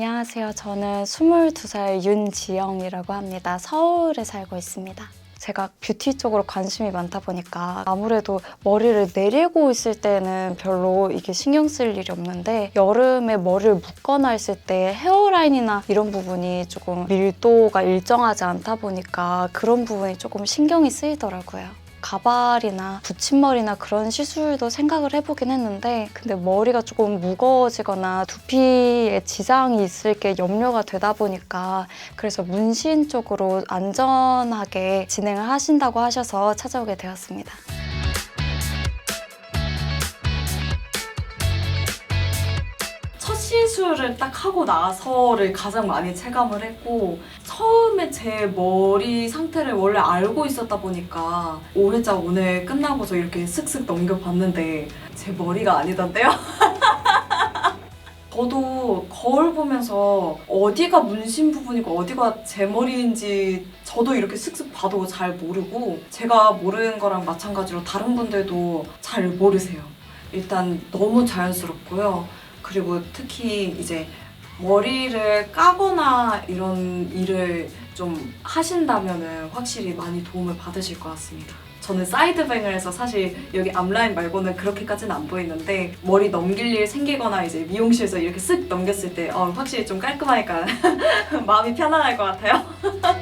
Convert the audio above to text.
안녕하세요. 저는 22살 윤지영이라고 합니다. 서울에 살고 있습니다. 제가 뷰티 쪽으로 관심이 많다 보니까 아무래도 머리를 내리고 있을 때는 별로 이게 신경 쓸 일이 없는데 여름에 머리를 묶거나 했을 때 헤어라인이나 이런 부분이 조금 밀도가 일정하지 않다 보니까 그런 부분이 조금 신경이 쓰이더라고요. 가발이나 붙임머리나 그런 시술도 생각을 해보긴 했는데 근데 머리가 조금 무거워지거나 두피에 지장이 있을 게 염려가 되다 보니까 그래서 문신 쪽으로 안전하게 진행을 하신다고 하셔서 찾아오게 되었습니다. 첫 시술을 딱 하고 나서를 가장 많이 체감을 했고 처음에 제 머리 상태를 원래 알고 있었다 보니까 5회차 오늘 끝나고서 이렇게 슥슥 넘겨봤는데 제 머리가 아니던데요? 저도 거울 보면서 어디가 문신 부분이고 어디가 제 머리인지 저도 이렇게 슥슥 봐도 잘 모르고 제가 모르는 거랑 마찬가지로 다른 분들도 잘 모르세요. 일단 너무 자연스럽고요. 그리고 특히 이제 머리를 까거나 이런 일을 좀 하신다면은 확실히 많이 도움을 받으실 것 같습니다. 저는 사이드뱅을 해서 사실 여기 앞라인 말고는 그렇게까지는 안 보이는데 머리 넘길 일 생기거나 이제 미용실에서 이렇게 쓱 넘겼을 때 어, 확실히 좀 깔끔하니까 마음이 편안할 것 같아요.